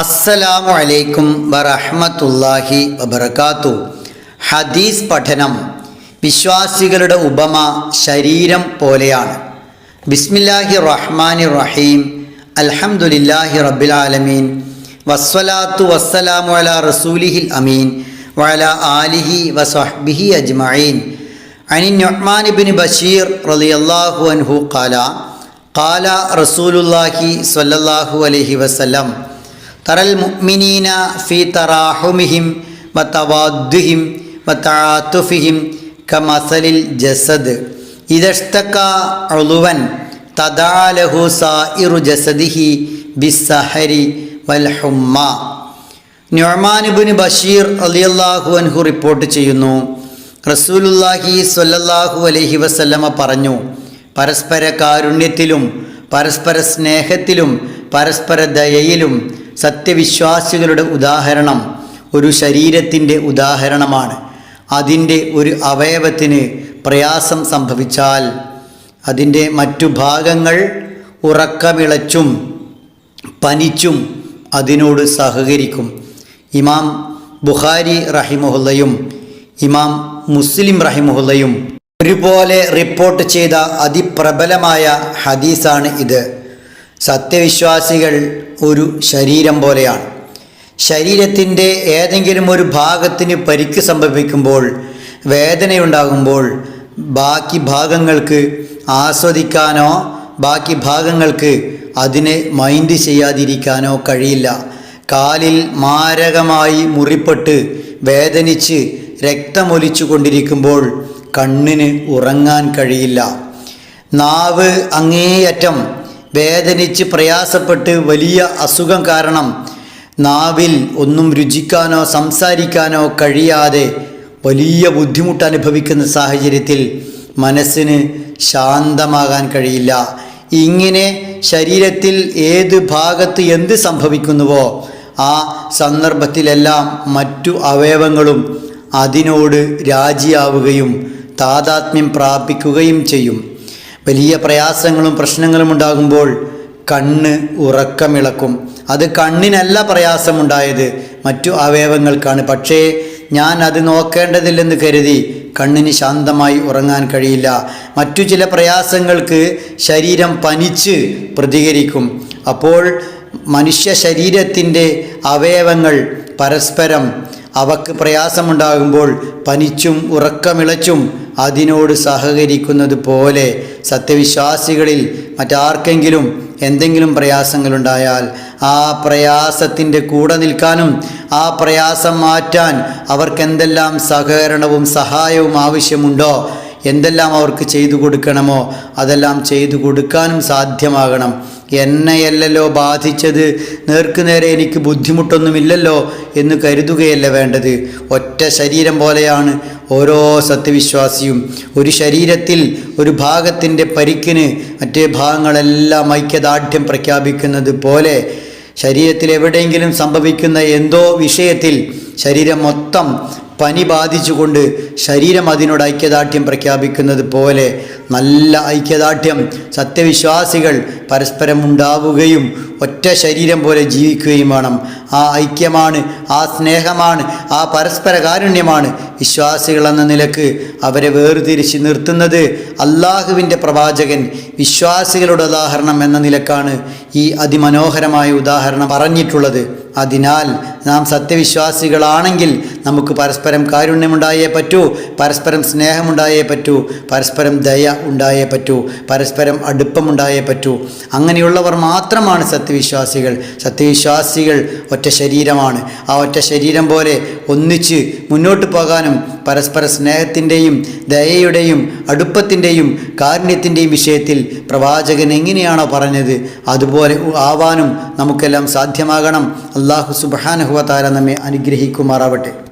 അസ്സലാമു അലൈക്കും വറഹ്മത്തുള്ളാഹി വബർക്കാത്തു ഹദീസ് പഠനം വിശ്വാസികളുടെ ഉപമ ശരീരം പോലെയാണ്. ബിസ്മില്ലാഹി റഹ്മാനി റഹീം. അൽഹംദുലില്ലാഹി റബ്ബിൽ ആലമീൻ. വസ്വലാത്തു വസ്സലാമു അല റസൂലിഹിൽ അമീൻ. വല ആലിഹി വസ്ബിഹി അജ്മഈൻ. അനി നൊഹ്മാൻ ബിൻ ബഷീർ റളിയല്ലാഹു അൻഹു ഖാല ഖാല റസൂലുല്ലാഹി സ്വല്ലല്ലാഹു അലൈഹി വസല്ലം തറൽ മുഅ്മിനീന ഫീ തറാഹുമിഹിം വതവാദ്ദിഹിം വതആതുഫിഹിം കമസലിൽ ജസദ്. ഇദഷ്തക ഉളുവൻ തദാലഹു സായിറു ജസദിഹി ബിസ്സഹരി വൽഹുമ്മ നുഅമാനുബിന് ബഷീർ അലിയല്ലാഹു അൻഹു റിപ്പോർട്ട് ചെയ്യുന്നു. റസൂലുല്ലാഹി സ്വല്ലല്ലാഹു അലൈഹി വസല്ലമ പറഞ്ഞു പരസ്പര കാരുണ്യത്തിലും പരസ്പര സ്നേഹത്തിലും പരസ്പര ദയയിലും സത്യവിശ്വാസികളുടെ ഉദാഹരണം ഒരു ശരീരത്തിന്റെ ഉദാഹരണമാണ്. അതിന്റെ ഒരു അവയവത്തിന് പ്രയാസം സംഭവിച്ചാൽ അതിന്റെ മറ്റു ഭാഗങ്ങൾ ഉറക്കമിളച്ചും പനിച്ചും അതിനോട് സഹകരിക്കും. ഇമാം ബുഖാരി റഹിമുഹുല്ലയും ഇമാം മുസ്ലിം റഹിമുഹുല്ലയും ഒരുപോലെ റിപ്പോർട്ട് ചെയ്ത അതിപ്രബലമായ ഹദീസാണ് ഇത്. സത്യവിശ്വാസികൾ ഒരു ശരീരം പോലെയാണ്. ശരീരത്തിന്റെ ഏതെങ്കിലും ഒരു ഭാഗത്തിന് പരിക്ക് സംഭവിക്കുമ്പോൾ വേദനയുണ്ടാകുമ്പോൾ ബാക്കി ഭാഗങ്ങൾക്ക് ആസ്വദിക്കാനോ ബാക്കി ഭാഗങ്ങൾക്ക് അതിനെ മൈൻഡ് ചെയ്യാതിരിക്കാനോ കഴിയില്ല. കാലിൽ മാരകമായി മുറിപ്പെട്ട് വേദനിച്ച് രക്തമൊലിച്ചു കൊണ്ടിരിക്കുമ്പോൾ കണ്ണിന് ഉറങ്ങാൻ കഴിയില്ല. നാവ് അങ്ങേയറ്റം വേദനിച്ച് പ്രയാസപ്പെട്ട് വലിയ അസുഖം കാരണം നാവിൽ ഒന്നും രുചിക്കാനോ സംസാരിക്കാനോ കഴിയാതെ വലിയ ബുദ്ധിമുട്ട് അനുഭവിക്കുന്ന സാഹചര്യത്തിൽ മനസ്സിന് ശാന്തമാകാൻ കഴിയില്ല. ഇങ്ങനെ ശരീരത്തിൽ ഏത് ഭാഗത്ത് എന്ത് സംഭവിക്കുന്നുവോ ആ സന്ദർഭത്തിലെല്ലാം മറ്റു അവയവങ്ങളും അതിനോട് രാജിയാവുകയും താതാത്മ്യം പ്രാപിക്കുകയും ചെയ്യും. വലിയ പ്രയാസങ്ങളും പ്രശ്നങ്ങളും ഉണ്ടാകുമ്പോൾ കണ്ണ് ഉറക്കമിളക്കും. അത് കണ്ണിനല്ല പ്രയാസമുണ്ടായത് മറ്റു അവയവങ്ങൾക്കാണ്. പക്ഷേ ഞാൻ അത് നോക്കേണ്ടതില്ലെന്ന് കരുതി കണ്ണിന് ശാന്തമായി ഉറങ്ങാൻ കഴിയില്ല. മറ്റു ചില പ്രയാസങ്ങൾക്ക് ശരീരം പനിച്ച് പ്രതികരിക്കും. അപ്പോൾ മനുഷ്യ ശരീരത്തിന്റെ അവയവങ്ങൾ പരസ്പരം അവക്ക് പ്രയാസമുണ്ടാകുമ്പോൾ പനിച്ചും ഉറക്കമിളച്ചും അതിനോട് സഹകരിക്കുന്നത് പോലെ സത്യവിശ്വാസികളിൽ മറ്റാർക്കെങ്കിലും എന്തെങ്കിലും പ്രയാസങ്ങളുണ്ടായാൽ ആ പ്രയാസത്തിന്റെ കൂടെ നിൽക്കാനും ആ പ്രയാസം മാറ്റാൻ അവർക്കെന്തെല്ലാം സഹകരണവും സഹായവും ആവശ്യമുണ്ടോ എന്തെല്ലാം അവർക്ക് ചെയ്തു കൊടുക്കണമോ അതെല്ലാം ചെയ്തു കൊടുക്കാനും സാധ്യമാകണം. എന്നെയല്ലല്ലോ ബാധിച്ചത് നേർക്കുനേരെ എനിക്ക് ബുദ്ധിമുട്ടൊന്നുമില്ലല്ലോ എന്ന് കരുതുകയല്ല വേണ്ടത്. ഒറ്റ ശരീരം പോലെയാണ് ഓരോ സത്യവിശ്വാസിയും ഒരു ശരീരത്തിൽ ഒരു ഭാഗത്തിന്റെ പരിക്കിന് മറ്റേ ഭാഗങ്ങളെല്ലാം ഐക്യദാർഢ്യം പ്രഖ്യാപിക്കുന്നത് പോലെ ശരീരത്തിൽ എവിടെയെങ്കിലും സംഭവിക്കുന്ന എന്തോ വിഷയത്തിൽ ശരീരം മൊത്തം പനി ബാധിച്ചുകൊണ്ട് ശരീരം അതിനോട് ഐക്യദാർഢ്യം പ്രഖ്യാപിക്കുന്നത് പോലെ നല്ല ഐക്യദാർഢ്യം സത്യവിശ്വാസികൾ പരസ്പരം ഉണ്ടാവുകയും ഒറ്റ ശരീരം പോലെ ജീവിക്കുകയും വേണം. ആ ഐക്യമാണ് ആ സ്നേഹമാണ് ആ പരസ്പര കാരുണ്യമാണ് വിശ്വാസികൾ എന്ന നിലയ്ക്ക് അവരെ വേർതിരിച്ച് നിർത്തുന്നത് അള്ളാഹുവിന്റെ പ്രവാചകൻ വിശ്വാസികളുടെ ഉദാഹരണം എന്ന നിലക്കാണ് ഈ അതിമനോഹരമായ ഉദാഹരണം പറഞ്ഞിട്ടുള്ളത്. അതിനാൽ നാം സത്യവിശ്വാസികളാണെങ്കിൽ നമുക്ക് പരസ്പരം കാരുണ്യമുണ്ടായേ പറ്റൂ പരസ്പരം സ്നേഹമുണ്ടായേ പറ്റൂ പരസ്പരം ദയ ഉണ്ടായേ പറ്റൂ പരസ്പരം അടുപ്പമുണ്ടായേ പറ്റൂ. അങ്ങനെയുള്ളവർ മാത്രമാണ് സത്യവിശ്വാസികൾ സത്യവിശ്വാസികൾ ഒറ്റ ശരീരമാണ്. ആ ഒറ്റ ശരീരം പോലെ ഒന്നിച്ച് മുന്നോട്ട് പോകാനും പരസ്പര സ്നേഹത്തിന്റെയും ദയയുടെയും അടുപ്പത്തിന്റെയും കാരുണ്യത്തിന്റെയും വിഷയത്തിൽ പ്രവാചകൻ എങ്ങനെയാണോ പറഞ്ഞത് അതുപോലെ ആവാനും നമുക്കെല്ലാം സാധ്യമാകണം. അള്ളാഹു സുബാനഹുവ താര നമ്മെ അനുഗ്രഹിക്കുമാറാവട്ടെ.